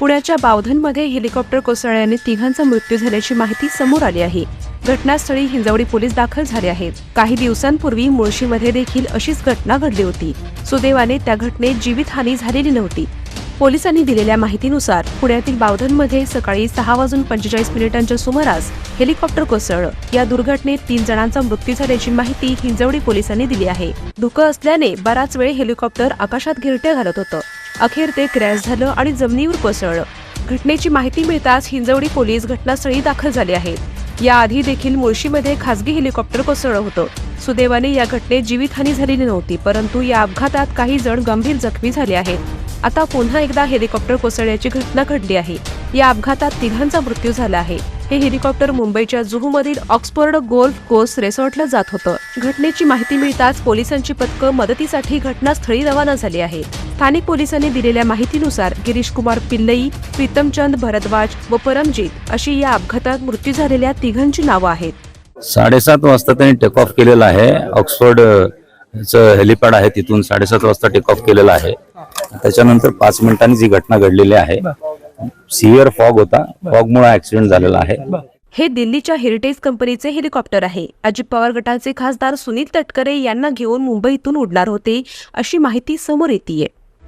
पुण्याच्या बावधनमध्ये हेलिकॉप्टर कोसळल्याने तिघांचा मृत्यू झाल्याची माहिती समोर आली आहे. घटनास्थळी हिंजवडी पोलीस दाखल झाले आहेत. काही दिवसांपूर्वी मुळशीमध्ये देखील अशीच घटना घडली होती. सुदैवाने त्या घटनेत जीवितहानी झालेली नव्हती. पोलिसांनी दिलेल्या माहितीनुसार पुण्यातील बावधनमध्ये सकाळी सहा वाजून पंचेचाळीस मिनिटांच्या सुमारास हेलिकॉप्टर कोसळलं. या दुर्घटनेत तीन जणांचा मृत्यू झाल्याची माहिती हिंजवडी पोलिसांनी दिली आहे. धुकं असल्याने बराच वेळ हेलिकॉप्टर आकाशात गिरट्या घालत होतं. अखेर ते क्रॅश झालं आणि जमिनीवर कोसळलं. घटनेची माहिती मिळताच हिंजवडी पोलीस घटनास्थळी दाखल झाले आहेत. याआधी देखील मुळशीमध्ये खासगी हेलिकॉप्टर कोसळलं होतं. सुदैवाने या घटनेत जीवितहानी झालेली नव्हती परंतु या अपघातात काही जण गंभीर जखमी झाले आहेत. आता पुन्हा एकदा हेलिकॉप्टर कोसळण्याची घटना घडली आहे. या अपघातात तिघांचा मृत्यू झाला आहे. हे हेलिकॉप्टर मुंबईच्या जुहूमधील ऑक्सफोर्ड गोल्फ कोर्स रिसॉर्टला जात होतं. घटनेची माहिती मिळताच पोलिसांची पथकं मदतीसाठी घटनास्थळी रवाना झाली आहेत. स्थानिक पोलिसांनी दिलेल्या माहितीनुसार गिरीश कुमार पिल्लई प्रीतमचंद भरद्वाज व परमजीत अशी या अपघातात मृत्यू झालेल्या तिघांची नावं आहेत. साडेसात वाजता त्यांनी टेक ऑफ केलेलं आहे. ऑक्सफर्ड हेलिपॅड आहे तिथून साडेसात वाजता टेक ऑफ केलेलं आहे. त्याच्यानंतर पाच मिनिटांनी जी घटना घडलेली आहे सिव्हिअर फॉग होता. फॉगमुळे ऍक्सिडेंट झालेला आहे. हे दिल्लीच्या हेरिटेज कंपनीचे हेलिकॉप्टर आहे. अजित पवार गटाचे खासदार सुनील तटकरे यांना घेऊन मुंबईतून उडणार होते अशी माहिती समोर येते